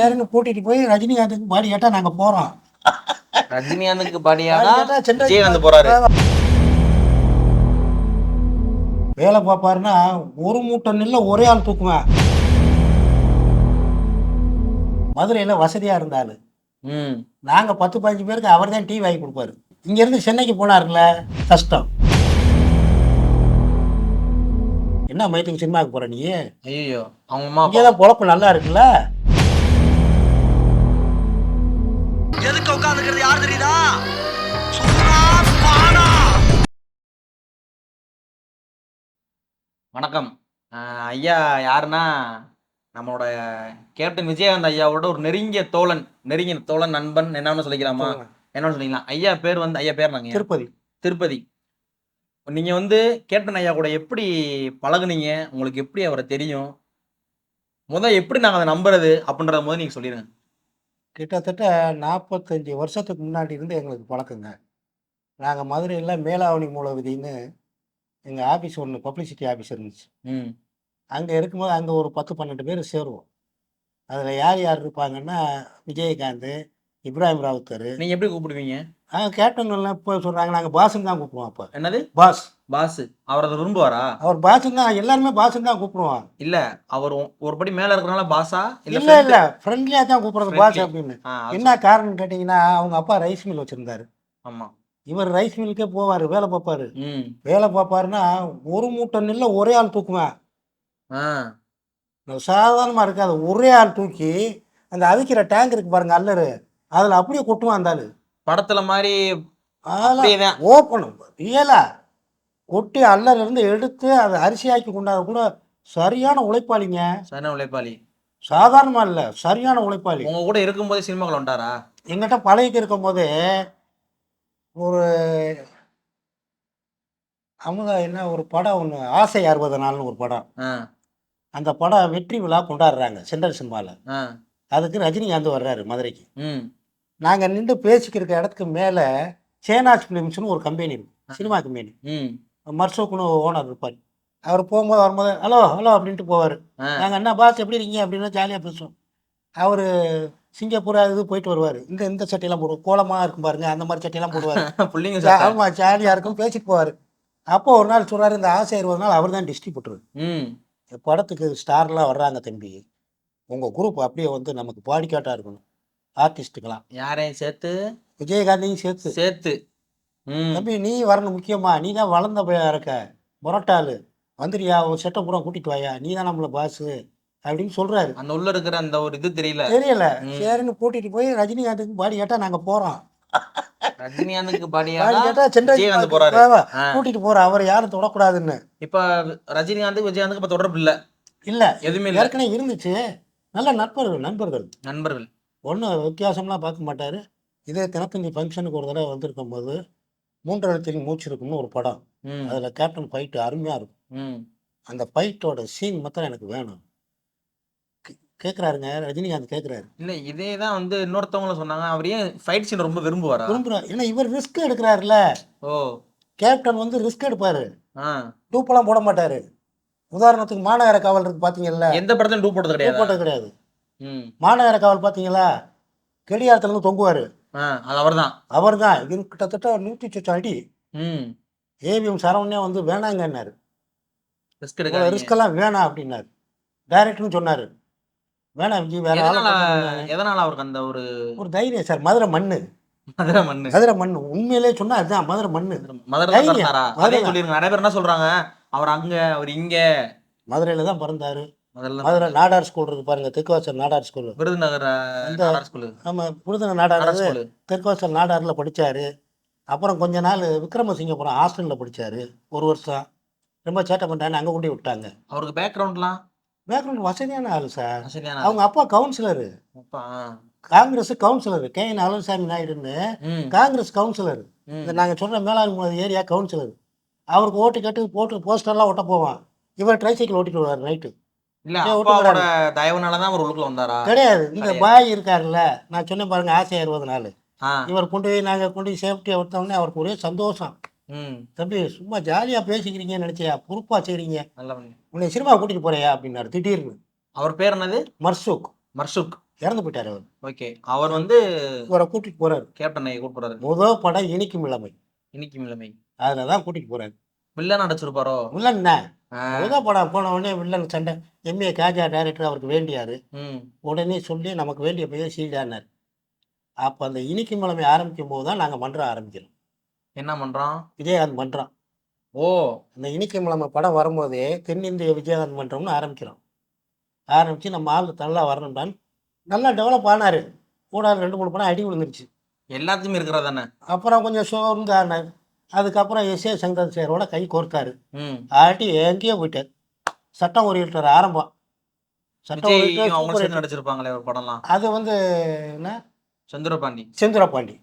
சரின்னு கூட்டிட்டு போய் ரஜினிகாந்துக்கு பாடி கேட்டா நாங்க போறோம். ரஜினிகாந்துக்கு பாடியானா விஜயகாந்த் போறாரு. வேலை பார்ப்பாருன்னா ஒரு மூட்டை நெல்ல ஒரே ஆள் தூக்குவேன். மதுரையில வசதியா இருந்தாரு. ம். நாங்க பத்து பதினஞ்சு பேருக்கு அவர் தான் டீ வாங்கி கொடுப்பாரு. இங்க இருந்து சென்னைக்கு போனாருல கஷ்டம். என்ன மைத்துக்கு சினிமாவுக்கு போற நீ? ஐயோ அவங்க அம்மா பொழப்பு நல்லா இருக்குல்ல? எதுக்கு உட்காந்துக்கிறது யார் தெரியுதா? வணக்கம். ஐயா யாருன்னா நம்மளோட கேப்டன் விஜயகாந்த் ஐயாவோட ஒரு நெருங்கிய தோழன் நெருங்கிய தோழன் நண்பன் என்னன்னு சொல்லிக்கலாமா? என்னன்னு சொல்லிக்கலாம். ஐயா பேர் வந்து ஐயா பேர் நாங்க திருப்பதி. திருப்பதி. நீங்க வந்து கேப்டன் ஐயா கூட எப்படி பழகுனீங்க? உங்களுக்கு எப்படி அவரை தெரியும்? முத எப்படி நாங்க அதை நம்புறது? அப்படின்றத முத நீங்க சொல்லிடுங்க கிட்டத்தட்ட நாற்பத்தஞ்சு வருஷத்துக்கு முன்னாடி இருந்து எங்களுக்கு பழக்கங்க. நாங்கள் மதுரையில் மேலாவணி மூலவிதின்னு எங்கள் ஆஃபீஸ் ஒன்று பப்ளிசிட்டி ஆஃபீஸ் இருந்துச்சு. ம். அங்கே இருக்கும்போது அங்கே ஒரு பத்து பன்னெண்டு பேர் சேருவோம். அதில் யார் யார் இருப்பாங்கன்னா விஜயகாந்த் இப்ராஹிம் ராவுத்தர். நீங்க எப்படி கூப்பிடுவீங்க? கேப்டன் எல்லாம் இப்போ சொல்கிறாங்க நாங்கள் பாசுன்னு தான் கூப்பிடுவோம் அப்போ. என்னது? பாஸ். பாஸ் அவர் அதை விரும்புவாரா? அவர் தான் எல்லாருமே பாசுன்னு தான் கூப்பிடுவோம் இல்ல அவர் ஒரு படி மேல இருக்கிறனால பாஸா இல்ல இல்லை ஃப்ரெண்ட்லியாக தான் கூப்பிடுறது பாஸ். அப்படின்னு. என்ன காரணம்னு கேட்டிங்கன்னா அவங்க அப்பா ரைஸ் மில் வச்சுருந்தாரு. ஆமா. இவர் ரைஸ் மில்லுக்கே போவார் வேலை பார்ப்பாரு. வேலை பார்ப்பாருன்னா ஒரு மூட்டை நெல்ல ஒரே ஆள் தூக்குவேன். ஆ. சாதாரணமாக இருக்காது ஒரே ஆள் தூக்கி அந்த அவிக்கிற டேங்க் இருக்கு பாருங்க அல்லரு. அதில் அப்படியே கொட்டுவான் அந்த ஆளு. படத்துல மாதிரி ஓப்பனும் ரியலா கொட்டி இருந்து எடுத்து அதை அரிசியாக்கி கொண்டாத கூட சரியான உழைப்பாளிங்க. சரியான உழைப்பாளி. சாதாரணமா இல்லை சரியான உழைப்பாளி. உங்க கூட இருக்கும்போதே சினிமாக்குள்ள வந்துட்டாரா? எங்கிட்ட பழகிக்கு இருக்கும் போதே ஒரு அவங்க என்ன ஒரு படம் ஒன்று ஆசை அறுபது நாள்னு ஒரு படம். அந்த படம் வெற்றி விழா கொண்டாடுறாங்க சென்ட்ரல் சினிமாவில் அதுக்கு ரஜினிகாந்த் வர்றாரு மதுரைக்கு. ம். நாங்கள் நின்று பேசிக்கிற இடத்துக்கு மேலே சேனாஜ் ஃபிலிம்ஸ்னு ஒரு கம்பெனி இருக்கு சினிமா கம்பெனி ம். மர்சோக்குன்னு ஓனர் இருப்பார். அவர் போகும்போது வரும்போது ஹலோ ஹலோ அப்படின்ட்டு போவார். நாங்கள் என்ன பாஸ் எப்படி இருக்கீங்க? அப்படின்னு ஜாலியாக பேசுவோம். அவர் சிங்கப்பூர் அது இது போயிட்டு வருவார். இந்த இந்த சட்டையெல்லாம் போடுவோம் கோலமாக இருக்கும் பாருங்க அந்த மாதிரி சட்டையெல்லாம் போடுவார். புள்ளிங்க ஆமாம் ஜாலியாக இருக்கும் பேசிட்டு போவார். அப்போ ஒரு நாள் சொல்றாரு இந்த ஆசை இருபது நாள் அவர் தான் டிஸ்ட்ரிபியூட்டர் படத்துக்கு ஸ்டார்லாம் வர்றாங்க தம்பி. உங்கள் குரூப் அப்படியே வந்து நமக்கு பாடிக்காட்டாக இருக்கணும். ஆர்டிஸ்ட்டுக்கெல்லாம் யாரையும் சேர்த்து? விஜயகாந்தையும் சேர்த்து. சேர்த்து. தம்பி நீ வரணும் முக்கியமா? நீ தான் வளர்ந்த பையா இருக்க. முரட்டாளு. வந்துறியா? ஒரு செட்டை பூரா கூட்டிட்டு வாயா? நீ தான் நம்மள பாஸ் அப்படின்னு சொல்றாரு. அந்த உள்ள இருக்கிற அந்த ஒரு இது தெரியல. தெரியல. சரின்னு கூட்டிட்டு போய் ரஜினிகாந்துக்கு பாடி கேட்டா நாங்க போறோம். ரஜினிகாந்துக்கு போறாரு. கூட்டிட்டு போற அவரை யாரும் தொடக்கூடாதுன்னு. இப்ப ரஜினிகாந்துக்கு விஜயகாந்துக்கு இப்ப தொடர்பு இல்ல. இல்ல. எதுவுமே ஏற்கனவே இருந்துச்சு. நல்ல நண்பர்கள் நண்பர்கள். நண்பர்கள். ஒன்றும் வித்தியாசம்லாம் பார்க்க மாட்டாரு. இதே தினத்தந்தி ஃபங்க்ஷனுக்கு ஒரு தடவை வந்திருக்கும் போது மூன்றெழுத்தில் மூச்சு இருக்கும்னு ஒரு படம். அதில் கேப்டன் ஃபைட்டு அருமையாக இருக்கும். ம். அந்த ஃபைட்டோட சீன் மாத்திரம் எனக்கு வேணும். கே- கேக்குறாருங்க ரஜினிகாந்த் கேட்குறாரு இல்ல இதே தான் வந்து இன்னொருத்தவங்களும் சொன்னாங்க. அவர் ஏன் ஃபைட் சீன் ரொம்ப விரும்புவாரா? விரும்புகிறார் ஏன்னா இவர் ரிஸ்க் எடுக்கிறாருல ஓ. கேப்டன் வந்து ரிஸ்க் எடுப்பாரு. ஆ. டூப்பெல்லாம் போட மாட்டாரு. உதாரணத்துக்கு மாநகர காவல் இருக்கு பார்த்தீங்கல்ல எந்த படத்துலயும் டூ போட்டது கிடையாது? போட்டது கிடையாது. ம். மாநகர காவல் பார்த்தீங்களா கெடியாரத்துல இருந்து தொங்குவார். அது அவர்தான். அவர் தான் இது கிட்டத்தட்ட நூற்றி சொச்சம் அடி. ஏவிஎம் சரவணனே வந்து வேணாங்கன்னாரு. ரிஸ்க் எடுக்காதீங்க. ரிஸ்கெல்லாம் வேணாம் அப்படின்னாரு. டைரக்டர்னு சொன்னார். வேணாம் விஜய் வேற எதனால அவருக்கு அந்த ஒரு ஒரு தைரியம் சார் மதுரை மண்ணு. மதுரை மண்ணு. மதுரை மண்ணு. உண்மையிலே சொன்னா அதுதான் மதுரை மண்ணு. மதுரை. சொல்லிருங்க. நிறைய பேர் என்ன சொல்றாங்க? அவர் அங்க அவர் இங்க. மதுரையில தான் பிறந்தாரு. முதல்ல மதுரை நாடார் ஸ்கூல் இருக்கு பாருங்க தெற்குவாசல் நாடார் ஸ்கூல் விருதுநகர் நாடார் ஸ்கூலு நம்ம புரிதன நாடார் தெற்குவாசல் நாடாரில் படிச்சாரு. அப்புறம் கொஞ்ச நாள் விக்ரமசிங்கபுரம் ஹாஸ்டலில் படிச்சாரு ஒரு வருஷம். ரொம்ப சேட்டை பண்ணிட்டாங்க அங்கே கொண்டு போய் விட்டாங்க. அவருக்கு பேக்ரவுண்ட்லாம் பேக்ரவுண்ட் வசதியான ஆள் சார் சரியான அவங்க அப்பா councillor. Congress councillor K N Alagusamy நாயுடுன்னு Congress councillor. இந்த நாங்கள் சொல்கிற மேலாண்மை ஏரியா கவுன்சிலர் அவருக்கு ஓட்டு கேட்டு போட்டு போஸ்டர்லாம் ஒட்ட போவான். இவர் ட்ரைசைக்கிள் ஓட்டிட்டு வருவார் நைட்டு இல்ல அப்பாவோட தயவுனாலதான் அவர் உள்ளுக்குள்ள வந்தாரா? கிடையாது. இந்த. பாய் இருக்காருல்ல. நான் சொன்னேன் பாருங்க ஆசை அறுபது நாள். இவர் கொண்டு போய் நாங்கள் கொண்டு போய் சேஃப்டியாக விட்டோம்னே அவருக்கு ஒரே சந்தோஷம். தம்பி சும்மா ஜாலியாக பேசிக்கிறீங்கன்னு நினச்சியா? நல்ல பண்ணி உன்னை சினிமா கூட்டிகிட்டு போறியா? அப்படின்னாரு. திடீர்னு. அவர் பேர் என்னது? மர்சூக். மர்சுக். இறந்து போயிட்டார் அவர். ஓகே. அவர் வந்து இவரை கூட்டிட்டு போறாரு. கேப்டனை கூப்பிடுறாரு முதல் படம் இனிக்கும் இளமை. இன்னைக்கு நிலைமை அதுல தான் கூட்டிட்டு போறாரு. வில்லன் அடைச்சிருப்பாரோ வில்லன் முதல் படம் போன உடனே வில்லன் சண்டை. எம்ஏ காஜா டைரக்டர் அவருக்கு வேண்டியாரு. உடனே சொல்லி நமக்கு வேண்டிய பெயர் சீடானார் அப்போ அந்த இனிக்கும் இளமை ஆரம்பிக்கும் போது தான் நாங்கள் மன்றம் ஆரம்பிக்கிறோம். என்ன பண்றான் விஜயகாந்த் மன்றம். ஓ. அந்த இனிக்கும் இளமை படம் வரும்போதே தென்னிந்திய விஜயகாந்த் மன்றம்னு ஆரம்பிக்கிறோம். ஆரம்பித்து நம்ம ஆள் நல்லா வரணும்டான்னு நல்லா டெவலப் ஆனார். கூட ரெண்டு மூணு படம் அடி விழுந்துருச்சு. எல்லாத்தையுமே இருக்கிறதா தானே அப்புறம் கொஞ்சம் சோர்ந்து ஆனார் அதுக்கப்புறம் எஸ் ஏ சங்கர் சேரோட கை கோர்த்தாரு ஆட்டி எங்கேயோ போயிட்டார். சட்டம் ஒரு லிட்டர் ஆரம்பம். சட்டம். நடிச்சிருப்பாங்களே ஒரு படம்லாம். அது வந்து என்ன? செந்துரபாண்டி. செந்துரப்பாண்டி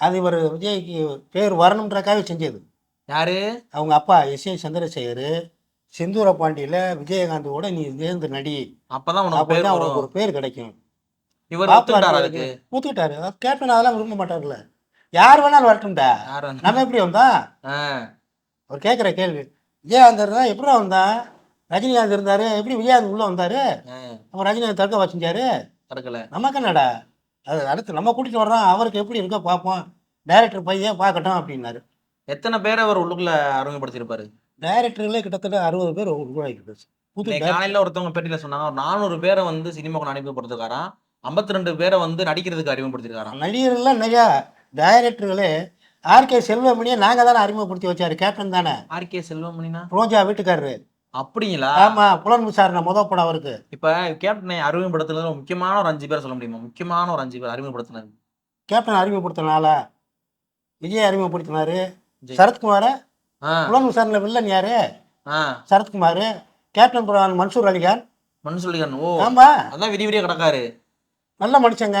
அது இவர் விஜய்க்கு பேர் வரணுன்றக்காக செஞ்சது. யாரு? அவங்க அப்பா எஸ் ஏ சந்திரசேகர் செந்தூர பாண்டியில் விஜயகாந்தோட நீ சேர்ந்து நடி. அப்பதான் உனக்கு ஒரு பேர் கிடைக்கும். இவர் ஒத்துக்கிட்டாரா கேப்டன் அதெல்லாம் விரும்ப மாட்டார்ல. யார் வேணாலும் வரட்டும்டா. நம்ம எப்படி வந்தா ஆ, அவர் கேட்குற கேள்வி. விஜயகாந்த் இருந்தா எப்படி வந்தா ரஜினிகாந்த் இருந்தாரு. எப்படி விஜயகாந்த் உள்ள வந்தாரு? அப்ப ரஜினிகாந்த் தடுக்க வச்சுட்டாரு. தடுக்கல. நமக்கு என்னடா? அது அடுத்து நம்ம கூட்டிட்டு வர்றோம். அவருக்கு எப்படி இருக்கோ பார்ப்போம். டைரக்டர் பையன் பார்க்கட்டும் அப்படின்னாரு. எத்தனை பேரை அவர் உள்ளுக்குள்ள அறிமுகப்படுத்திருப்பாரு டைரக்டர்களே கிட்டத்தட்ட அறுபது பேர் உருவாக்கிட்டு புது காலையில ஒருத்தவங்க பேட்டியில சொன்னாங்க. ஒரு நானூறு பேரை வந்து சினிமாக்குள்ள அறிமுகப்படுத்திருக்காராம் ஐம்பத்தி ரெண்டு பேரை வந்து நடிக்கிறதுக்கு அறிமுகப்படுத்திருக்காராம் நடிகர்கள்லாம் நிறையா டைரக்டர்களே ஆர்கே செல்வமணியை நாங்கள் தானே அறிமுகப்படுத்தி வச்சாரு கேப்டன் தானே? R K செல்வமணினா? ரோஜா வீட்டுக்காரரு. அப்படிங்களா? ஆமா புலன் விசாரணை முத படம் அவருக்கு. இப்ப கேப்டனை அறிமுகப்படுத்துனதுல ஒரு முக்கியமான ஒரு அஞ்சு பேர் சொல்ல முடியுமா? முக்கியமான ஒரு அஞ்சு பேர் அறிமுகப்படுத்தினது. கேப்டன் அறிமுகப்படுத்தினால விஜய் அறிமுகப்படுத்தினாரு. சரத்குமார புலன் விசாரணை வில்லன் யாரு? சரத்குமார் கேப்டன் பிரதான் மன்சூர் அலிகான். மனுஷலிகன் ஓ. ஆமா. அதான் விதி விதியா கிடக்காரு. நல்ல மனுஷங்க.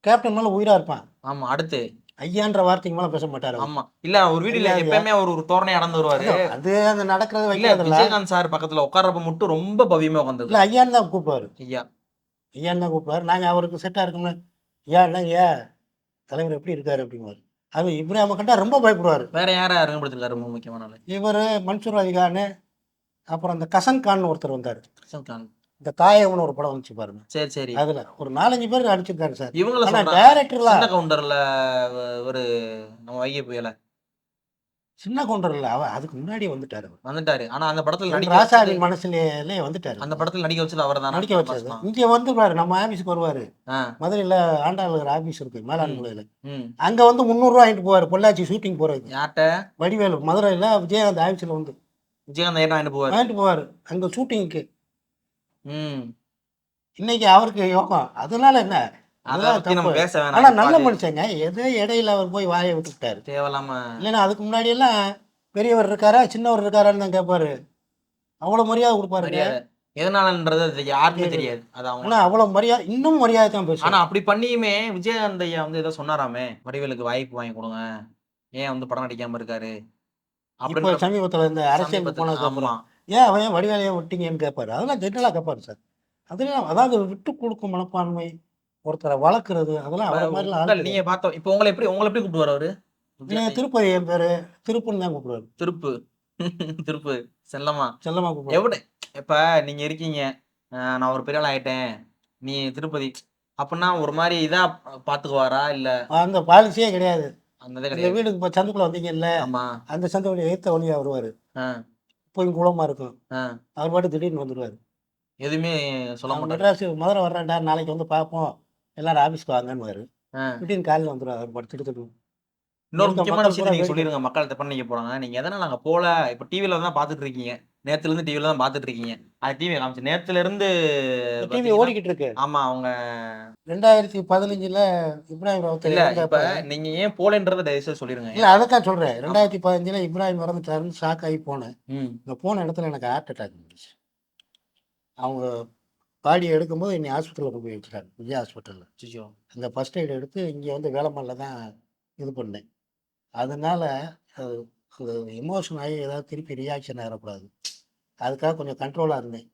கேப்டன் மேல உயிரா இருப்பான். ஆமா அடுத்து. ஐயான்ற வார்த்தைக்கு மேல பேச மாட்டாரு. ஆமா. இல்ல ஒரு இல்ல. எப்பயுமே அவர் ஒரு தோரணை அடந்து வருவாரு. அது அந்த நடக்கிறது இல்ல விஜயகாந்த் சார் பக்கத்துல உட்கார்றப்ப மட்டும் ரொம்ப பவ்யமா உட்காந்து இல்ல ஐயான்னு தான் கூப்பிடுவாரு. ஐயா. ஐயான்னு தான் கூப்பிடுவாரு. நாங்க அவருக்கு செட்டா இருக்கோம்ல. ஐயா என்னங்க ஐயா? தலைவர் எப்படி இருக்காரு அப்படிங்குவாரு அது இப்ராஹிம கண்டா ரொம்ப பயப்படுவாரு. வேற யார அறிமுகப்படுத்திருக்காரு ரொம்ப முக்கியமான இவர் மன்சூர் அலிகான் அப்புறம் அந்த கசன் கான் ஒருத்தர் வந்தார். கிருஷ்ணன் கான். இந்த தாயவன் ஒரு படம் வந்துச்சு பாருங்க. சரி சரி. அதுல ஒரு நாலஞ்சு பேர் நடிச்சிருக்காரு சார். இவங்கள சின்ன கவுண்டர்ல ஒரு நம்ம வைகை புயல. சின்ன கவுண்டர் இல்ல அவர் அதுக்கு முன்னாடி வந்துட்டாரு அவர். வந்துட்டாரு. ஆனா அந்த படத்துல நடிக்க வச்சது- மனசுலயே வந்துட்டாரு. அந்த படத்துல நடிக்க வச்சது அவர் நடிக்க வச்சது இங்க வந்து பாரு நம்ம ஆபீஸ்க்கு வருவாரு. மதுரையில ஆண்டாளுக்கு ஆபீஸ் இருக்கு மேலாண்மையில அங்க வந்து முந்நூறு ரூபா வாங்கிட்டு போவாரு பொள்ளாச்சி ஷூட்டிங் போறது யார்கிட்ட? வடிவேலு. மதுரையில விஜயகாந்த் ஆபீஸ்ல வந்து. விஜயகாந்த் வாங்கிட்டு போவாரு? வாங்கிட்டு போவாரு. அங்க ஷூட்டிங்க்கு இன்னைக்கு அவருக்கு யோகம். அதனால என்ன? ஆனா நல்ல மனுஷங்க எதோ இடையில அவர் போய் வாயை விட்டுக்கிட்டாரு தேவையில்லாம இல்லைன்னா அதுக்கு முன்னாடி எல்லாம் பெரியவர் இருக்காரா சின்னவர் இருக்காரான்னு தான் கேட்பாரு அவ்வளவு மரியாதை கொடுப்பாரு எதனாலன்றது அது யாருக்குமே தெரியாது. அது அவங்க. ஆனா அவ்வளவு மரியாதை இன்னும் மரியாதை தான் ஆனா பேசுவாங்க அப்படி பண்ணியுமே விஜயகாந்த் ஐயா வந்து ஏதோ சொன்னாராமே வடிவேலுக்கு வாய்ப்பு வாங்கி கொடுங்க. ஏன் வந்து படம் நடிக்காம இருக்காரு? அப்படின்னு சமீபத்துல இந்த அரசியல் போனதுக்கு அப்புறம். ஏன் அவன் ஏன் வடிவேலையை விட்டீங்கன்னு கேட்பாரு. அதெல்லாம் ஜென்ரலா கேட்பாரு சார். அதெல்லாம் அதாவது விட்டு கொடுக்கும் மனப்பான்மை ஒருத்தரை வளர்க்கறது அதெல்லாம் அவரை மாதிரிலாம் ஆள் உங்கள் கிடையாது. நீங்க பார்த்தோம். இப்போ உங்களை எப்படி உங்களை எப்படி கூப்பிடுவாரு அவரு? திருப்பதி என் பேரு திருப்புன்னு தான் கூப்பிடுவாரு. திருப்பு. திருப்பு. செல்லமா செல்லமா கூப்பிடுவாரு. எப்படி இப்ப நீங்க இருக்கீங்க. நான் ஒரு பெரிய ஆள் ஆயிட்டேன். நீ திருப்பதி. அப்படின்னா ஒரு மாதிரி இதா பாத்துக்குவாரா இல்ல? அந்த பாலிசியே கிடையாது. அந்த வீடுக்கு இப்போ சந்துக்குள்ள வந்தீங்கல்ல ஆமா. அந்த சந்தை வழி எதிர்த்த வழியா வருவாரு. ஆ, போய் குளமா இருக்கும். அவர் பாட்டு திடீர்னு வந்துருவாரு. எதுவுமே சொல்ல மெட்ராஸ் மதுரை வர்றேன்டா நாளைக்கு வந்து பார்ப்போம் எல்லாரும் ஆபீஸ்க்கு வாங்கன்னு ஆ. திடீர்னு காலையில் வந்துருவாரு அவர் பாட்டு திட்டு இன்னொரு முக்கியமான விஷயத்தை நீங்க சொல்லிருங்க மக்கள் தப்பா நீங்க போறாங்க. நீங்க எதனால நாங்க போல இப்ப டிவில தான் பாத்துட்டு இருக்கீங்க. நேத்துல இருந்து டிவில தான் பாத்துட்டு இருக்கீங்க அது டிவி காமிச்சு. நேத்துல இருந்து டிவி ஓடிக்கிட்டு இருக்கு ஆமா அவங்க ரெண்டாயிரத்தி பதினஞ்சுல இப்ராஹிம் இல்ல இப்ப நீங்க ஏன் போலன்றத தயவு செய்து சொல்லிருங்க. இல்ல அதைத்தான் சொல்றேன். ரெண்டாயிரத்தி பதினஞ்சுல இப்ராஹிம் இறந்துட்டாருன்னு ஷாக் ஆகி போனேன். இங்க போன இடத்துல எனக்கு ஹார்ட் அட்டாக் வந்துச்சு. அவங்க பாடியை எடுக்கும்போது என்னை ஹாஸ்பிட்டலில் கொண்டு போய் வச்சுட்டாங்க. விஜய் ஹாஸ்பிட்டலில் அச்சச்சோ. அந்த ஃபர்ஸ்ட் எய்ட் எடுத்து இங்கே வந்து வேலம்மாளில் தான் இது பண்ணேன். அதனால அது அது எமோஷன் ஆகி ஏதாவது திருப்பி ரியாக்ஷன் ஆகிடக்கூடாது அதுக்காக கொஞ்சம் கண்ட்ரோலாக இருந்தேன்.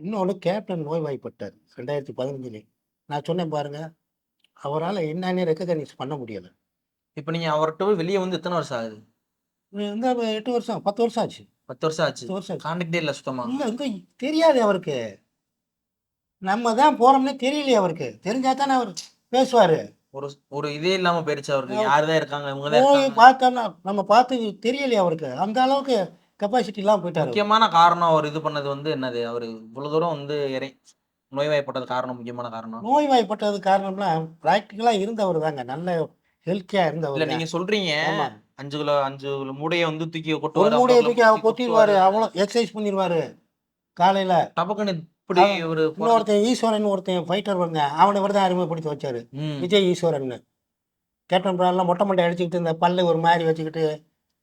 இன்னொன்று கேப்டன் நோய்வாய்ப்பட்டார் ரெண்டாயிரத்தி பதினஞ்சுலேயே நான் சொன்னேன் பாருங்க அவரால் என்னன்னே ரெக்கக்னைஸ் பண்ண முடியலை. இப்ப நீங்க அவர்கிட்ட வெளியே வந்து எத்தனை வருஷம் ஆகுது? இந்த எட்டு வருஷம் பத்து வருஷம் ஆச்சு. பத்து வருஷம் ஆச்சு. வருஷம் கான்டாக்டே இல்ல சுத்தமா? இல்லை இந்த தெரியாது அவருக்கு. நம்ம தான் போகிறோம்னே தெரியலையே அவருக்கு. தெரிஞ்சா தானே அவர் பேசுவார். ஒரு ஒரு இதே இல்லாம போயிருச்சு அவருக்கு. யாருதான் இருக்காங்க இவங்க தான் பார்த்தோம்னா நம்ம பார்த்து தெரியலையே அவருக்கு. அந்த அளவுக்கு கெப்பாசிட்டிலாம் போயிட்டாரு முக்கியமான காரணம் அவர் இது பண்ணது வந்து என்னது? அவர் இவ்வளவு தூரம் வந்து இறை நோய்வாய்ப்பட்டது காரணம் முக்கியமான காரணம். நோய்வாய்ப்பட்டது காரணம்லாம் ப்ராக்டிக்கலாக இருந்தவர் தாங்க. நல்ல ஹெல்த்தியாக இல்ல இருந்தவர் நீங்க சொல்றீங்க. ஆமா. அஞ்சு கிலோ அஞ்சு கிலோ மூடையை வந்து தூக்கி கொட்டுவாரு மூடையை தூக்கி கொட்டிடுவாரு. அவ்வளோ எக்ஸசைஸ் பண்ணிடுவாரு. காலையில். டபக்குன்னு இப்படி ஒரு இன்னொருத்தன் ஈஸ்வரன் ஒருத்தன் ஃபைட்டர் வருங்க அவனை விட தான் அறிமுகப்படுத்தி வச்சாரு. விஜய் ஈஸ்வரன் கேப்டன் பிரான்லாம் மொட்டை மண்டை அடிச்சுக்கிட்டு இந்த பல்லு ஒரு மாதிரி வச்சுக்கிட்டு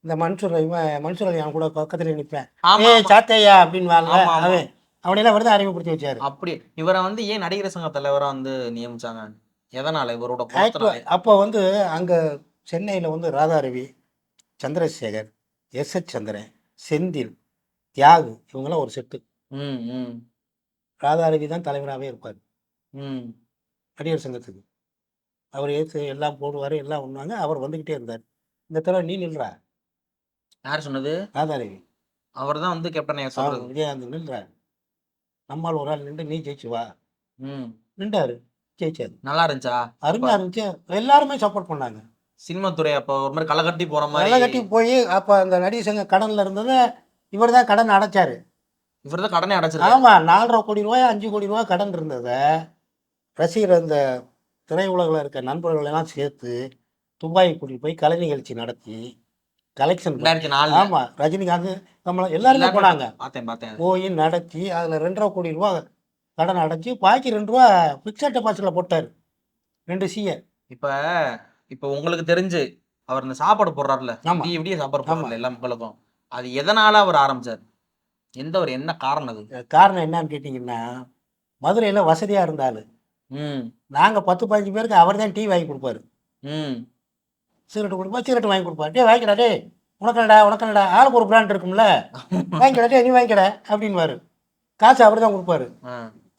இந்த மன்சூர் இவன் மன்சூர் அலி அவன் கூட பக்கத்துல நிற்பேன் ஏ. சாத்தையா அப்படின்னு. அவன். அவனையெல்லாம் விட அறிமுகப்படுத்தி வச்சாரு. அப்படி. இவரை வந்து ஏன் நடிகர் சங்க தலைவரா வந்து நியமிச்சாங்க? எதனால இவரோட அப்போ வந்து அங்கே சென்னையில் வந்து ராதாரவி சந்திரசேகர் எஸ் எச் சந்திரன் செந்தில் தியாகு இவங்கெல்லாம் ஒரு செட்டு. ம் ம். ராதாரவி தான் தலைவராகவே இருப்பார். ம். நடிகர் சங்கத்துக்கு. அவர் ஏற்று எல்லாம் போடுவார் எல்லாம் ஒன்றாங்க அவர் வந்துக்கிட்டே இருந்தார். இந்த தடவை நீ நில்றா? யார் சொன்னது? ராதாரவி அவர் தான் வந்து கேப்டன் ஐயா சொல்றது. விஜயகாந்த் நின்றா நம்மால் ஒரு ஆள் நின்று நீ ஜெயிச்சு வா. ம். நின்றாரு. ஜெயிச்சாரு. நல்லா இருந்துச்சா? அருமையா இருந்துச்சு. எல்லாருமே சப்போர்ட் பண்ணாங்க. சினிமா துறை அப்போ ஒரு மாதிரி களை கட்டி போற வெள்ளை கட்டி மாதிரி போய் அப்போ அந்த நடிகர் சங்க கடனில் இருந்ததை இவர் தான் கடன் அடைச்சாரு. இவர் தான் கடனை அடைச்சிருக்காரு. ஆமா நாலரை கோடி ரூபாய் அஞ்சு கோடி ரூபாய் கடன் இருந்ததை ரசிகர் அந்த திரையுலகில் இருக்க நண்பர்கள் எல்லாம் சேர்த்து துபாய் கூட்டிட்டு போய் கலை நிகழ்ச்சி நடத்தி கலெக்ஷன் ரெண்டாயிரத்தி நாலு ஆமா ரஜினிகாந்த் கமலம் எல்லாருமே போனாங்க. பார்த்தேன் பார்த்தேன். போய் நடத்தி அதுல ரெண்டரை கோடி ரூபா கடன் அடைச்சு பாக்கி ரெண்டு ரூபா பிக்சட் டெபாசிட்ல போட்டாரு. ரெண்டு சிஏ இப்ப இப்ப உங்களுக்கு தெரிஞ்சு அவர் இந்த சாப்பாடு போடுறாருல. விடிய விடிய சாப்பாடு ஆமா. போடுறாருல எல்லா மக்களுக்கும். அது எதனால அவர் ஆரம்பிச்சார்? எந்த ஒரு என்ன காரணம் அது? காரணம் என்னன்னு கேட்டிங்கன்னா மதுரையில் வசதியாக இருந்தாலும் ம். நாங்கள் பத்து பதினஞ்சு பேருக்கு அவர் தான் டீ வாங்கி கொடுப்பாரு. ம். சிகரெட் கொடுப்பா சிகரெட் வாங்கி கொடுப்பாரு டே வாங்கிக்கடா டே உனக்கடா உனக்கடா ஆளுக்கு ஒரு பிராண்ட் இருக்கும்ல. வாங்கிக்கடா டே நீ வாங்கிக்கடா அப்படின்வாரு காசு அவர் தான் கொடுப்பாரு.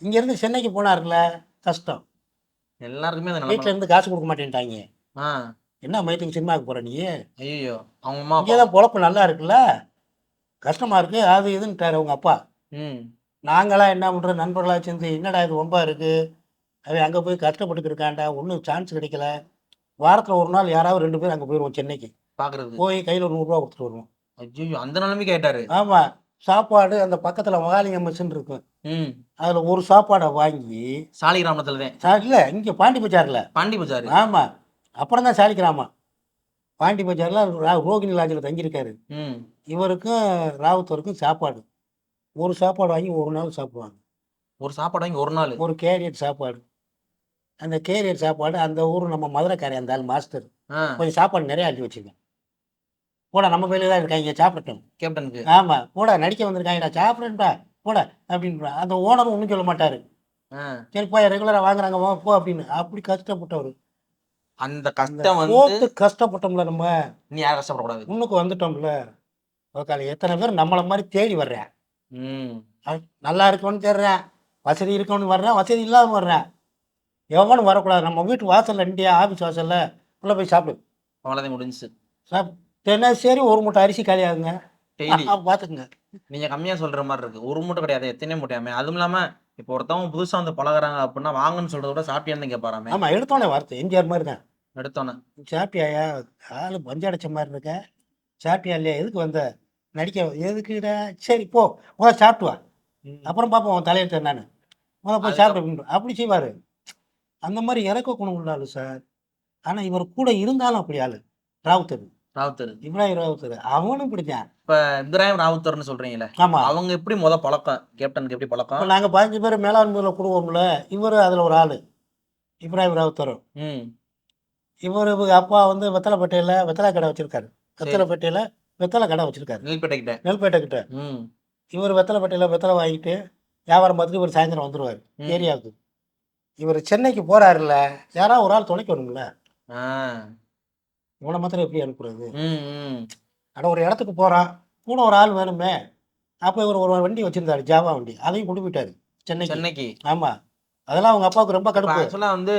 இங்கேருந்து சென்னைக்கு போனாருல கஷ்டம். எல்லாருக்குமே வீட்டில் இருந்து காசு கொடுக்க மாட்டேன்ட்டாங்க. என்ன மயத்துக்கு சினிமாவுக்கு போகிற நீ? ஐயோ அவங்க அம்மா இங்கே தான் பொழப்பு நல்லா இருக்குல்ல? கஷ்டமாக இருக்கு அது இதுன்ட்டாரு அவங்க அப்பா. ம். நாங்களாம் என்ன பண்ணுறோம் நண்பர்களாக சேர்ந்து என்னடா இது ரொம்ப இருக்குது அவன் அங்கே போய் கஷ்டப்பட்டுக்கு இருக்கான்டா. ஒன்றும் சான்ஸ் கிடைக்கல. வாரத்தில் ஒரு நாள் யாராவது ரெண்டு பேர் அங்கே போயிடுவோம் சென்னைக்கு. பாக்குறது போய் கையில் ஒரு நூறுரூவா கொடுத்துட்டு வருவோம். ஐயோ அந்த நிலைமைக்கு ஆயிட்டாரு. ஆமாம் சாப்பாடு அந்த பக்கத்தில் மகாலிங்க மெஸ்ஸுன்னு இருக்கும் ம். அதில் ஒரு சாப்பாடை வாங்கி சாலிகிராமத்துல தான் இல்லை இங்கே பாண்டி பஜாரில். பாண்டி பஜார். ஆமாம் அப்புறம் தான் சாலிக்கிராமா பாண்டி பஜாரில் ரோகிணி லாட்ஜில் தங்கியிருக்காரு. ம். இவருக்கும் ராவுத்தருக்கும் சாப்பாடு. ஒரு சாப்பாடு வாங்கி ஒரு நாள் சாப்பிடுவாங்க. ஒரு சாப்பாடு வாங்கி ஒரு நாள். ஒரு கேரியர் சாப்பாடு. அந்த கேரியர் சாப்பாடு அந்த ஊர் நம்ம மதுரைக்காரன் அந்த ஆள் மாஸ்டர் கொஞ்சம் சாப்பாடு நிறைய அள்ளி வச்சுருக்கேன் போடா நம்ம பேர்ல தான் இருக்காங்க சாப்பிடட்டும். கேப்டனுக்கு. ஆமாம் போடா நடிக்க வந்திருக்காங்கடா சாப்பிடுன்டா போடா அப்படின்றா அந்த ஓனரும் ஒன்றும் சொல்ல மாட்டாரு. சரி போய் ரெகுலராக வாங்குறாங்க வா போ அப்படின்னு. அப்படி கஷ்டப்பட்டவர். அந்த கஷ்டம் வந்து போட்டு கஷ்டப்பட்டோம்ல நம்ம. நீ யாரும் கஷ்டப்படக்கூடாது. முன்னுக்கு வந்துட்டோம்ல. உக்கால எத்தனை பேர் நம்மளை மாதிரி தேடி வர்றேன். நல்லா இருக்கவனு தேடுறேன். வசதி இருக்கவனு வர்றேன் வசதி இல்லாமல் வர்றேன். எவனும் வரக்கூடாது. நம்ம வீட்டு வாசல்ல இண்டியா ஆஃபீஸ் வாசல்ல? உள்ள போய் சாப்பிடு. அவ்வளோதான் முடிஞ்சுச்சு. சாப் தினசரி ஒரு மூட்டை அரிசி காலியாகுங்க. டெய்லி. பார்த்துக்குங்க. நீங்க கம்மியா சொல்ற மாதிரி இருக்கு. ஒரு மூட்டை கிடையாது எத்தனை மூட்டையாமே அதுவும் இல்லாம இப்போ ஒருத்தவங்க புதுசா வந்து பழகுறாங்க அப்படின்னா வாங்கன்னு சொல்றத விட சாப்பிட்டியான்னு கேட்பாராமே. ஆமாம் எடுத்தோன்னே வார்த்தை. எம்ஜிஆர் மாதிரி தான். எடுத்தோன்னே சாப்பிட்டியாயா? ஆளு பஞ்சு அடைச்ச மாதிரி இருக்க. சாப்பிட்டியா இல்லையா? எதுக்கு வந்த? நடிக்க எதுக்குடா? சரி போ. முதல்ல சாப்பிட்டு வா. அப்புறம் பார்ப்போம் தலையிட்ட நான் முதல்ல போய் சாப்பிட்டு அப்படி செய்வார். அந்த மாதிரி இறக்க குணம் உள்ள ஆளு சார் ஆனால் இவர் கூட இருந்தாலும் அப்படி ஆளு. ராவுத்தர். ராவுத்தர். இப்ராஹிம் ராவுத்தர். அவனும் பிடிச்சான் இப்ப இப்ராஹிம் ராவுத்தர்னு சொல்றீங்களே ஆமாம் அவங்க எப்படி முத பழக்கம்? கேப்டனுக்கு எப்படி பழக்கம்? நாங்கள் பதினஞ்சு பேர் மேலாண்மையில் கொடுவோம்ல இவர் அதில் ஒரு ஆள். இப்ராஹிம் ராவுத்தர் ம். இவர் அப்பா வந்து வெத்தலைப்பேட்டையில் வெத்தலை கடை வச்சிருக்காரு வெத்தலைப்பேட்டையில் வெத்தலை கடை வச்சிருக்காரு. நெல்பேட்டை கிட்ட நெல்பேட்டை கிட்ட ம். இவர் வெத்தலைப்பேட்டையில் வெத்தலை வாங்கிட்டு வியாபாரம் பார்த்துட்டு இவர் சாயந்தரம் வந்துடுவார் ம். ஏரியாவுக்கு. இவர் சென்னைக்கு போறாருல்ல யாராவது ஒரு ஆள் துணைக்கு வரும்ல? ஆ. இவனை மாத்திரம் எப்படி அனுப்புறது? அட ஒரு இடத்துக்கு போறான் கூட ஒரு ஆள் வேணுமே அப்போ இவர் ஒரு வண்டி வச்சிருந்தாரு ஜாவா வண்டி அதையும் கொண்டு போயிட்டாரு சென்னைக்கு. சென்னைக்கு. ஆமா. அதெல்லாம் அவங்க அப்பாவுக்கு ரொம்ப கடுப்பு. ஆக்சுவலா வந்து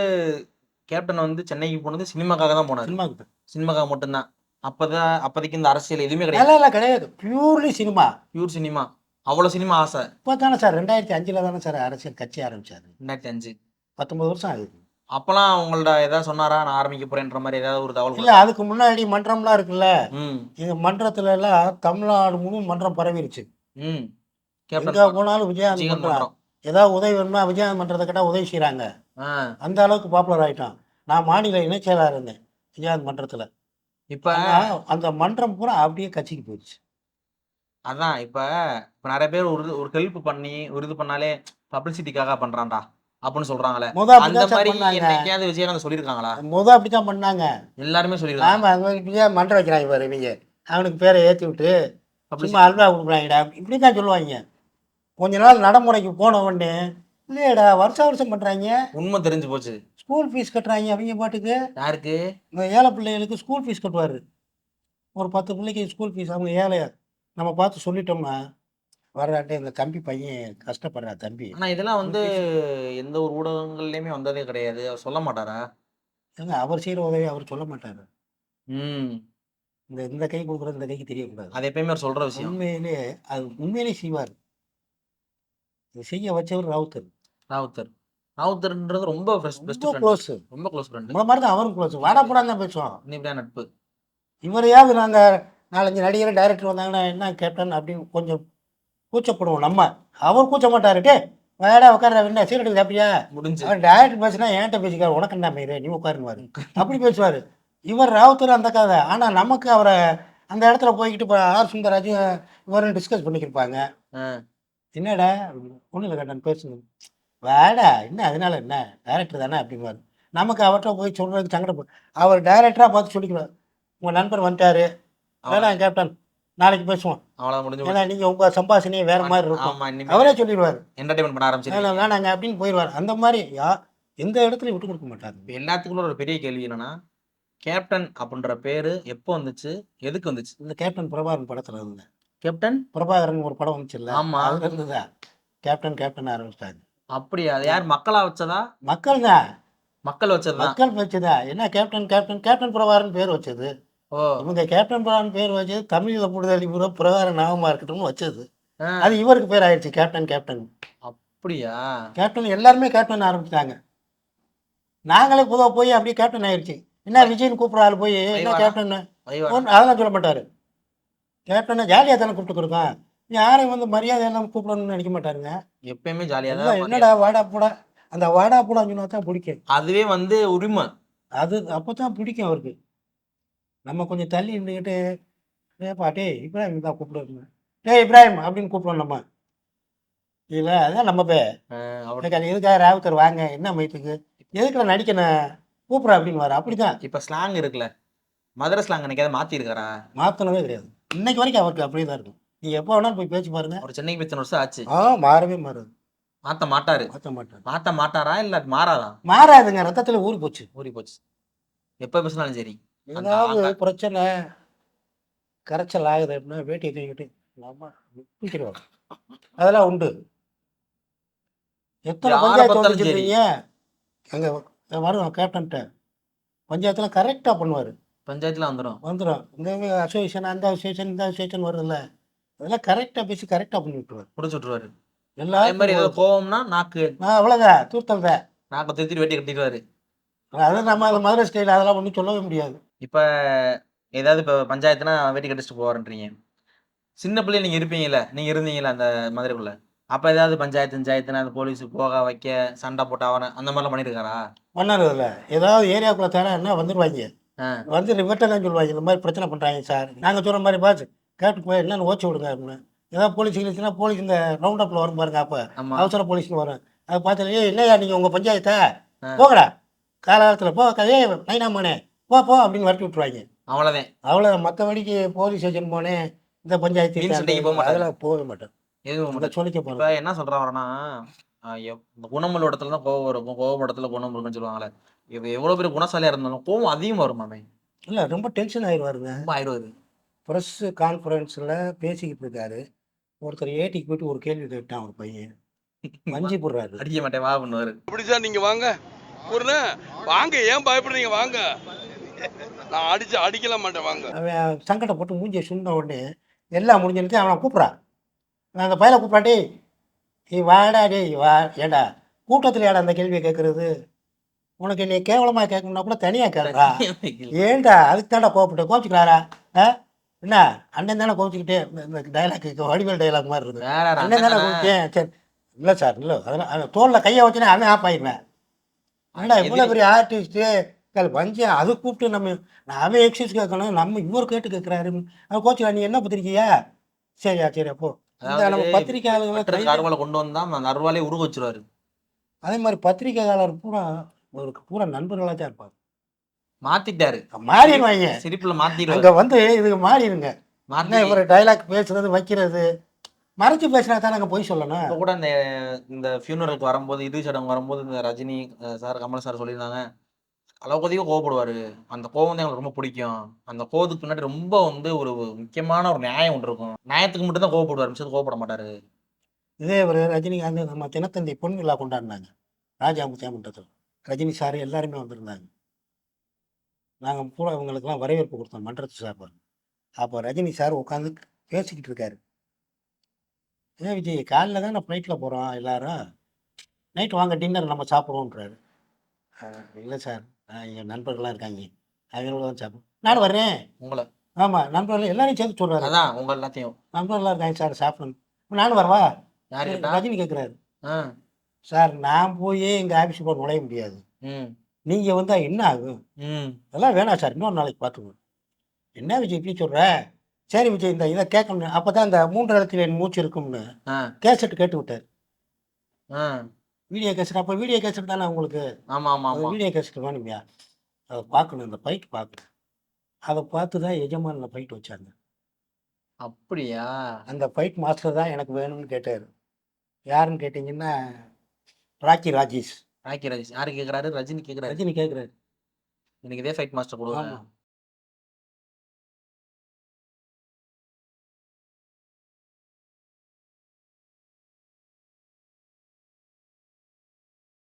கேப்டன் வந்து சென்னைக்கு போனது சினிமாக்காக தான் போனாரு. சினிமாவுக்கு சினிமாக்காக மட்டும்தான். அப்பதான் அப்போதைக்கு இந்த அரசியல் எதுவுமே கிடையாது. இல்லை கிடையாது. பியூர்லி சினிமா பியூர் சினிமா அவ்வளவு சினிமா ஆசை. இப்போ தானே சார் ரெண்டாயிரத்தி அஞ்சில் தானே சார் அரசியல் கட்சி ஆரம்பிச்சாரு. ரெண்டாயிரத்தி அஞ்சு. பத்தொன்பது வருஷம் ஆகுது. அப்பெல்லாம் உங்கள்ட்ட ஏதாவது சொன்னாரா? நான் ஆரம்பிக்க போறேன்ற மாதிரி ஏதாவது ஒரு தகவல் இல்லை அதுக்கு முன்னாடி மன்றம்லாம் இருக்குல்ல? எங்க மன்றத்துல எல்லாம் தமிழ்நாடு முழு மன்றம் பரவிருச்சு. ம். எங்க போனாலும் விஜயகாந்த் மன்றம். ஏதாவது உதவி வேணுமா விஜயகாந்த் மன்றத்தை கேட்டால் உதவி செய்கிறாங்க ஆ. அந்த அளவுக்கு பாப்புலர் ஆயிட்டான். நான் மாநில இணைச் செயலாளர் இருந்தேன் விஜயகாந்த் மன்றத்துல. இப்ப அந்த மன்றம் பூரா அப்படியே கட்சிக்கு போயிடுச்சு. அதான் இப்ப இப்ப நிறைய பேர் ஒரு ஒரு ஹெல்ப் பண்ணி ஒரு இது பண்ணாலே பப்ளிசிட்டிக்காக பண்றான்டா. அப்படின்னு சொல்றாங்களே. அந்த மாதிரி என்னைக்காவது விஜயகாந்த் சொல்லியிருக்காங்களா? முத அப்படித்தான் பண்ணாங்க. எல்லாருமே சொல்லியிருக்காங்க. ஆமா அது மாதிரி மன்றம் வைக்கிறாங்க பாரு இவங்க. அவனுக்கு பேரை ஏத்தி விட்டு சும்மா அல்வா கொடுக்குறாங்கடா. இப்படி தான் சொல்லுவாங்க. கொஞ்ச நாள் நடைமுறைக்கு போன உடனே இல்லையடா வருஷம் வருஷம் பண்றாங்க உண்மை தெரிஞ்சு போச்சு. ஸ்கூல் ஃபீஸ் கட்டுறாங்க அவங்க பாட்டுக்கு. யாருக்கு? இந்த ஏழை பிள்ளைகளுக்கு ஸ்கூல் ஃபீஸ் கட்டுவார். ஒரு பத்து பிள்ளைக்கு ஸ்கூல் ஃபீஸ் அவங்க ஏழை நம்ம பார்த்து சொல்லிட்டோம்னா வர்றாட்டே இந்த தம்பி பையன் கஷ்டப்படுறா தம்பி. ஆனா இதெல்லாம் வந்து எந்த ஒரு ஊடகங்கள்லயுமே வந்ததே கிடையாது. அவர் சொல்ல மாட்டாரா? ஏங்க அவர் செய்கிற உதவி அவர் சொல்ல மாட்டார். ம். இந்த இந்த கை கொடுக்குறது இந்த கைக்கு தெரியக்கூடாது. அது எப்பயுமே அவர் சொல்ற விஷயம். உண்மையிலே அது உண்மையிலே செய்வார். இது செய்ய வச்சவர் ராவுத்தர். ராவுத்தர். ராவுத்தர்ன்றது ரொம்ப பெஸ்ட் க்ளோஸ் ரொம்ப க்ளோஸ் ஃப்ரெண்ட் நம்மள மாதிரி தான் அவரும் க்ளோஸ் வாடா போடான்னு தான் பேசுவோம் இன்னைக்கு நட்பு? இவரையாவது நாங்கள் நாலஞ்சு நடிகர் டைரக்டர் வந்தாங்கன்னா என்ன கேப்டன் அப்படின்னு கொஞ்சம் கூச்சப்படுவோம். நம்ம அவர் கூச்ச மாட்டாரு டே வேடா உட்கார என்ன சீரட்டு அப்படியா முடிஞ்சு. அவர் டைரக்டர் பேசினா என்கிட்ட பேசிக்காரு உனக்கு என்ன மயிறு நீ உட்காருவாரு அப்படி பேசுவார். இவர் ராவுத்தர் அந்த கதை. ஆனால் நமக்கு அவரை அந்த இடத்துல போய்கிட்டு இப்போ ஆர் சுந்தரராஜ் இவரும் டிஸ்கஸ் பண்ணிக்கிருப்பாங்க. என்னடா? ஒன்றும் இல்லை கேட்டான் பேசுங்க. வேடா என்ன அதனால என்ன? டைரக்டர் தானே அப்படிங்குவார் நமக்கு அவர்கிட்ட போய் சொல்றதுக்கு சங்கடம் அவர் டைரக்டராக பார்த்து சொல்லிக்குவார் உங்கள் நண்பர் வந்துட்டாரு. வேணாம் கேப்டன் நாளைக்கு பேசுவோம். அவ்வளவுதான் முடிஞ்சு ஏன்னா நீங்கள் உங்கள் சம்பாஷணையே வேற மாதிரி இருக்கும். அவரே சொல்லிடுவார். என்டர்டைன்மெண்ட் பண்ண வேணாம் வேணாங்க அப்படின்னு போயிடுவார். அந்த மாதிரி யா எந்த இடத்துலையும் விட்டு கொடுக்க மாட்டாங்க இப்ப எல்லாத்துக்குள்ள ஒரு பெரிய கேள்வி என்னன்னா கேப்டன் அப்படின்ற பேரு எப்போ வந்துச்சு? எதுக்கு வந்துச்சு? இந்த கேப்டன் பிரபாகரன் படத்தில் இருந்தேன் கேப்டன்? பிரபாகரன் ஒரு படம் வந்துச்சுல்ல ஆமா. அதுல இருந்துதான் கேப்டன் கேப்டன் ஆரம்பிச்சிட்டாங்க அப்படியா? அது யார் மக்களா வச்சதா? மக்கள் தான் மக்கள் வச்சதுதான். மக்கள் வச்சதா? என்ன கேப்டன் கேப்டன் கேப்டன் பிரபாகரன் பேர் வச்சது. இவங்க கேப்டன் பிரபாகரன் பேர் வச்சது தமிழில் புடுதலி பூரா பிரகாரம் நாமமா இருக்கட்டும்னு வச்சது அது இவருக்கு பேர் ஆயிடுச்சு கேப்டன் கேப்டன் அப்படியா? கேப்டன் எல்லாருமே கேப்டன் ஆரம்பிச்சிட்டாங்க. நாங்களே பொதுவாக போய் அப்படியே கேப்டன் ஆயிடுச்சு. என்ன விஜய்னு கூப்பிட்ற ஆள் போய் என்ன. கேப்டன் அதெல்லாம் சொல்ல மாட்டாரு. கேப்டனை ஜாலியாக தானே கூப்பிட்டு கொடுக்கோம் யாரையும் வந்து மரியாதை எல்லாம் கூப்பிடணும்னு நினைக்க மாட்டாருங்க. எப்பயுமே ஜாலியா எல்லாம் தான் என்னடா வாடா போடா? அந்த வாடா போடான்னு சொன்னா தான் பிடிக்கும். அதுவே வந்து உரிமை. அது அப்போ தான் பிடிக்கும் அவருக்கு. நம்ம கொஞ்சம் தள்ளி இருந்துக்கிட்டு ஏப்பா டேய் இப்ராஹிம் தான் கூப்பிடுவோம் டேய் இப்ராஹிம் அப்படின்னு கூப்பிடுவோம் நம்ம. இல்லை அதான் நம்ம பே. எனக்கு எதுக்காக ராவுத்தர் வாங்க? என்ன மைத்துக்கு எதுக்கு நடிக்கணும்? கூப்பிட்ற அப்படின்னு வர அப்படி தான் இப்ப ஸ்லாங் இருக்குல்ல. மதுரை ஸ்லாங் என்னைக்காவது மாத்தி இருக்காரா மாற்றனவே கிடையாது. இன்னைக்கு வரைக்கும் அவருக்கு அப்படியே தான் இருக்கும். நீங்கள் எப்போ வேணாலும் போய் பேச்சு பாருங்க. அவர் சென்னைக்கு போய் வருஷம் ஆச்சு. ஆ மாறவே மாறாது. மாத்த மாட்டாரு. மாற்ற மாட்டார். மாத்த மாட்டாரா இல்ல மாறாதா? மாறாதுங்க. ரத்தத்தில் ஊறி போச்சு. ஊறி போச்சு. எப்ப பேசினாலும் சரி. ஏதாவது பிரச்சனை கரைச்சல் ஆகுது அப்படின்னா வேட்டியை தூக்கிட்டு தூக்கிடுவாங்க. அதெல்லாம் உண்டு. எத்தனை பஞ்சாயத்து பார்த்தாலும் வந்து சொல்றீங்க அங்கே வரும் கேப்டன்ட்ட பஞ்சாயத்துலாம் கரெக்டாக பண்ணுவார். பஞ்சாயத்துல வந்துடும் வந்துடும் இந்த அசோசியேஷன் அந்த அசோசியேஷன் இந்த அசோசியேஷன் வருதுல்ல. அதெல்லாம் கரெக்டாக பேசி கரெக்டாக பண்ணி விட்டுருவார். முடிச்சு விட்டுருவாரு. மாதிரி ஏதாவது கோவம்னா நாக்கு. நான் அவ்வளோதான் தூர்த்தல் தான். நாக்கு திருத்தி வெட்டி கட்டிடுவாரு. அதை நம்ம அது மதுரை ஸ்டைல் அதெல்லாம் ஒன்றும் சொல்லவே முடியாது. இப்ப ஏதாவது இப்ப பஞ்சாயத்துனா வெட்டி கட்டிச்சுட்டு போவாருன்றீங்க சின்ன பிள்ளை நீங்க இருப்பீங்கல்ல நீங்க இருந்தீங்கல்ல அந்த மதுரைக்குள்ள? அப்ப ஏதாவது பஞ்சாயத்து பஞ்சாயத்துனா அந்த போலீஸ் போக வைக்க சண்டை போட்டு அவன அந்த மாதிரிலாம் பண்ணிருக்காரா? பண்ணறதில்ல ஏதாவது ஏரியாக்குள்ள தர என்ன வந்துடுவாங்க. வந்து ரிவர்ட்டை தான் சொல்லுவாங்க இந்த மாதிரி பிரச்சனை பண்ணுறாங்க சார். நாங்கள் சொல்கிற மாதிரி பாஸ் கேட்டு போய் என்னன்னு ஓச்சி விடுங்க அப்படின்னு. ஏதாவது போலீஸ் இருந்துச்சுன்னா போலீஸ் இந்த ரவுண்ட் அப்பில் வரும் பாருங்க அப்போ. அவசர போலீஸ்னு வரும். அது பார்த்து ஏய் என்னையா நீங்கள் உங்கள் பஞ்சாயத்தை. போகடா காலகாலத்தில் போ கதையே நைனாமானே போ போ அப்படின்னு வரட்டி விட்ருவாங்க அவ்வளவுதான். அவ்வளோ மற்றபடிக்கு போலீஸ் ஸ்டேஷன் போனேன் இந்த பஞ்சாயத்து போக. அதெல்லாம் போக மாட்டேன் எதுவும். சொல்லிக்க இப்ப போகிறோம் என்ன சொல்றாங்கன்னா இந்த குணமல் இடத்துல தான் கோவம் இருக்கும் கோவம் இடத்துல குணம் இருக்குன்னு சொல்லுவாங்கல்ல. இது எவ்வளவு பெரிய குணசாலியா இருந்தாலும் கோவம் அதிகமா வருமாமே இல்லை ரொம்ப டென்ஷன் ஆயிடுவாருங்க ரொம்ப ஆயிடுவாரு ப்ரெஸ் கான்ஃபரன்ஸில் பேசிக்கிட்டு இருக்காரு. ஒருத்தர் ஏட்டிக்கு போயிட்டு ஒரு கேள்வி கேட்டான் ஒரு பையன். மஞ்சி போடுறாரு. அடிக்க மாட்டேன் வா பண்ணுவாரு எப்படி சார் நீங்க வாங்க. ஒரு வாங்க ஏன் பயப்படுறீங்க? வாங்க. நான் அடிச்சு அடிக்கல மாட்டேன் வாங்க. அவன் சங்கடப்பட்டு மூஞ்சியை சுண்ட உடனே எல்லாம் முடிஞ்சிருக்கு அவனை கூப்பிட்றான். நான் அந்த பையனை கூப்பிட்டாட்டி நீ வாடா டேய் வா ஏடா கூட்டத்தில் ஏடா அந்த கேள்வியை கேட்குறது உனக்கு நீ கேவலமாக கேட்கணும்னா கூட தனியாக கேட்குறா ஏன்டா அதுக்கு தான்டா கோவப்பட்ட கோச்சிக்கிறாரா ஆ? என்ன அண்ணன் தானே கோச்சிக்கிட்டே இந்த டைலாக் வடிவேல் டைலாக் மாதிரி இருக்குது? அண்ணன் தானே? கோச்சிட்டேன் சரி இல்லை சார் இல்லை அதெல்லாம் தோளில் கையை வச்சுனா அவன் ஆஃப் ஆயிடுவேன். ஏன்டா இவ்வளோ பெரிய ஆர்டிஸ்ட்டு வஞ்சம் அது கூப்பிட்டு நம்ம அவன் எக்ஸசைஸ் கேட்கணும். நம்ம இவர் கேட்டு கேட்குறாரு. அவன் கோச்சுக்கா நீ என்ன பத்திரிக்கையா? சரியா சரி அப்போ நம்ம அதாவது பத்திரிக்கை ஆளுங்களை வெட்டுறது கைது- அருவாளை கொண்டு வந்தா அந்த அருவாலே உருவ வச்சிருவாரு. அதே மாதிரி பத்திரிக்கையாளர் பூரா ஒரு பூரா நண்பர்களாக தான் இருப்பாங்க மாத்திட்டாரு. மாறிடுவாங்க. சிரிப்புல மாத்திடுவாரு. அங்கே வந்து இதுக்கு மாறிடுங்க. இவர் டைலாக் பேசுறது வைக்கிறது? மறைச்சு பேசினா தான் நாங்கள் போய் சொல்லணும். இப்ப கூட இந்த இந்த ஃபியூனரலுக்கு வரும்போது இறுதி சடங்கு வரும்போது இந்த ரஜினி சார் கமல் சார் சொல்லியிருந்தாங்க. அளவுக்கு அதிகம் கோவப்படுவாரு. அந்த கோவம் தான் எங்களுக்கு ரொம்ப பிடிக்கும். அந்த கோவத்துக்கு பின்னாடி ரொம்ப வந்து ஒரு முக்கியமான ஒரு நியாயம் ஒன்று இருக்கும். நியாயத்துக்கு மட்டும் தான் கோவப்படுவார். மிச்சத்துக்கு கோவப்பட மாட்டாரு. இதே ஒரு ரஜினிகாந்த் நம்ம தினத்தந்தி பொன் விழா கொண்டாடினாங்க. ராஜா முத்தியாமன்றத்தில் ரஜினி சார் எல்லாருமே வந்திருந்தாங்க. நாங்கள் பூரா இவங்களுக்கெல்லாம் வரவேற்பு கொடுத்தோம் மன்றத்து சார்பாக. அப்போ ரஜினி சார் உட்காந்து பேசிக்கிட்டு இருக்காரு. ஏன் விஜய் காலைல தான் நான் ஃப்ளைட்டில் போகிறோம் எல்லாரும்? நைட் வாங்க டின்னர் நம்ம சாப்பிட்றோன்றாரு இல்லை சார் என் நண்பர்கள்லாம் இருக்காங்க. அவங்களோட தான் சாப்பிடும் நானும் வர்றேன். உங்களை. ஆமாம் நண்பர்கள் எல்லாரையும் சேர்த்து சொல்கிறாரு அதான் உங்க எல்லாத்தையும். நண்பர்கள்லாம் இருக்காங்க சார் சாப்பிடணும். நானும் வரவா? ரஜினி கேட்குறாரு ஆ, சார் நான் போய் எங்கள் ஆஃபீஸுக்குள்ள நுழைய முடியாது. ம், நீங்கள் வந்தால் என்ன ஆகும்? ம். அதெல்லாம் வேணாம் சார் இன்னொரு நாளைக்கு பார்த்துக்கணும் என்ன விஜய் இப்படி சொல்கிற சரி விஜய் இந்த இதை கேட்கணும் அப்போ தான் இந்த மூன்று இடத்துல என் மூச்சு இருக்கும்னு கேசட் கேட்டு விட்டார். ஆ. வீடியோ கேசட் அப்போ வீடியோ கேசட் தானே உங்களுக்கு? ஆமா ஆமா அது ஆமா. வீடியோ கேசட் வேணுமையா அதை பார்க்கணும் இந்த ஃபைட் பார்க்கணும். அதை பார்த்து தான் எஜமான் ஃபைட் வச்சாங்க. அப்படியா? அந்த ஃபைட் மாஸ்டர் தான் எனக்கு வேணும்னு கேட்டார். யாருன்னு கேட்டிங்கன்னா ராக்கி ராஜேஷ். ராக்கி ராஜேஷ். யாரு கேக்குறாரு? ரஜினி கேக்குறாரு. ரஜினி கேட்குறாரு எனக்கு இதே ஃபைட் மாஸ்டர் ஆமாம்